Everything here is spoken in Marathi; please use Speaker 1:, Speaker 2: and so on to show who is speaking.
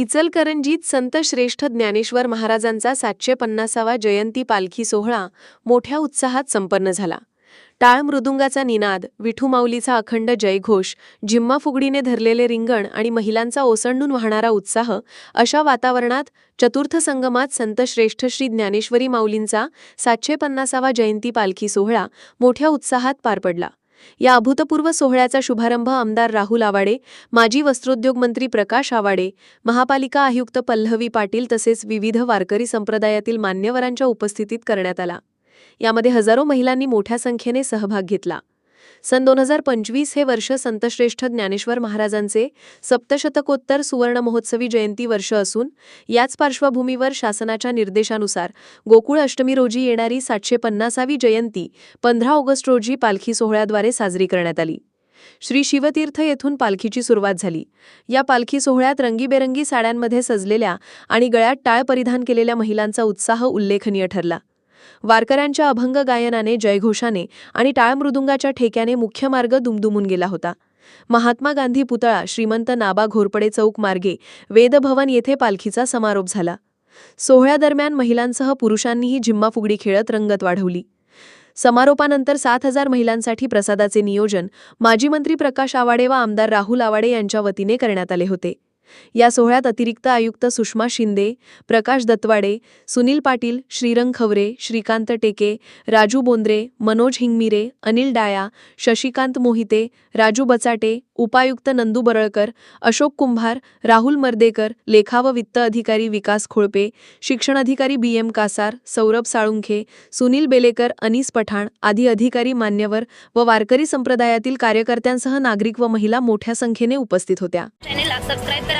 Speaker 1: इचलकरंजीत संत श्रेष्ठ ज्ञानेश्वर महाराजांचा सातशे पन्नासावा जयंती पालखी सोहळा मोठ्या उत्साहात संपन्न झाला. टाळ मृदुंगाचा निनाद विठूमाऊलीचा अखंड जयघोष झिम्मा फुगडीने धरलेले रिंगण आणि महिलांचा ओसंडून वाहणारा उत्साह अशा वातावरणात चतुर्थ संगमात संत श्रेष्ठ श्री ज्ञानेश्वरी माऊलींचा सातशे पन्नासावा जयंती पालखी सोहळा मोठ्या उत्साहात पार पडला. या अभूतपूर्व सोहळ्याचा शुभारंभ आमदार राहुल आवाडे माजी वस्त्रोद्योग मंत्री प्रकाश आवाडे महापालिका आयुक्त पल्लवी पाटील तसेच विविध वारकरी संप्रदायातील मान्यवरांच्या उपस्थितीत करण्यात आला. यामध्ये हजारो महिलांनी मोठ्या संख्येने सहभाग घेतला. सन दोन हजार पंचवीस हे वर्ष संतश्रेष्ठ ज्ञानेश्वर महाराजांचे सप्तशतकोत्तर सुवर्ण महोत्सवी जयंती वर्ष असून याच पार्श्वभूमीवर शासनाच्या निर्देशानुसार गोकुळ अष्टमी रोजी येणारी सातशे पन्नासावी जयंती पंधरा ऑगस्ट रोजी पालखी सोहळ्याद्वारे साजरी करण्यात आली. श्री शिवतीर्थ येथून पालखीची सुरुवात झाली. या पालखी सोहळ्यात रंगीबेरंगी साड्यांमध्ये सजलेल्या आणि गळ्यात टाळ परिधान केलेल्या महिलांचा उत्साह उल्लेखनीय ठरला. वारकऱ्यांच्या अभंग गायनाने जयघोषाने आणि टाळमृदुंगाच्या ठेक्याने मुख्य मार्ग दुमदुमून गेला होता. महात्मा गांधी पुतळा श्रीमंत नाबा घोरपडे चौक मार्गे वेदभवन येथे पालखीचा समारोप झाला. सोहळ्यादरम्यान महिलांसह पुरुषांनीही झिम्मा फुगडी खेळत रंगत वाढवली. समारोपानंतर सात हजार महिलांसाठी प्रसादाचे नियोजन माजी मंत्री प्रकाश आवाडे व आमदार राहुल आवाडे यांच्या वतीने करण्यात आले होते. या सोहळ्यात अतिरिक्त आयुक्त सुषमा शिंदे प्रकाश दत्वाडे सुनील पाटील श्रीरंग खवरे श्रीकांत टेके राजू बोंद्रे मनोज हिंगमिरे अनिल डाया शशिकांत मोहिते राजू बचाटे उपायुक्त नंदू बरळकर अशोक कुंभार राहुल मर्देकर लेखा व वित्त अधिकारी विकास खोळपे शिक्षण अधिकारी बी एम कासार सौरभ साळुंखे सुनील बेलेकर अनीस पठाण आदी अधिकारी मान्यवर व वारकरी संप्रदायातील कार्यकर्त्यांसह नागरिक व महिला मोठ्या संख्येने उपस्थित होत्या.
Speaker 2: सबस्क्राईब करा.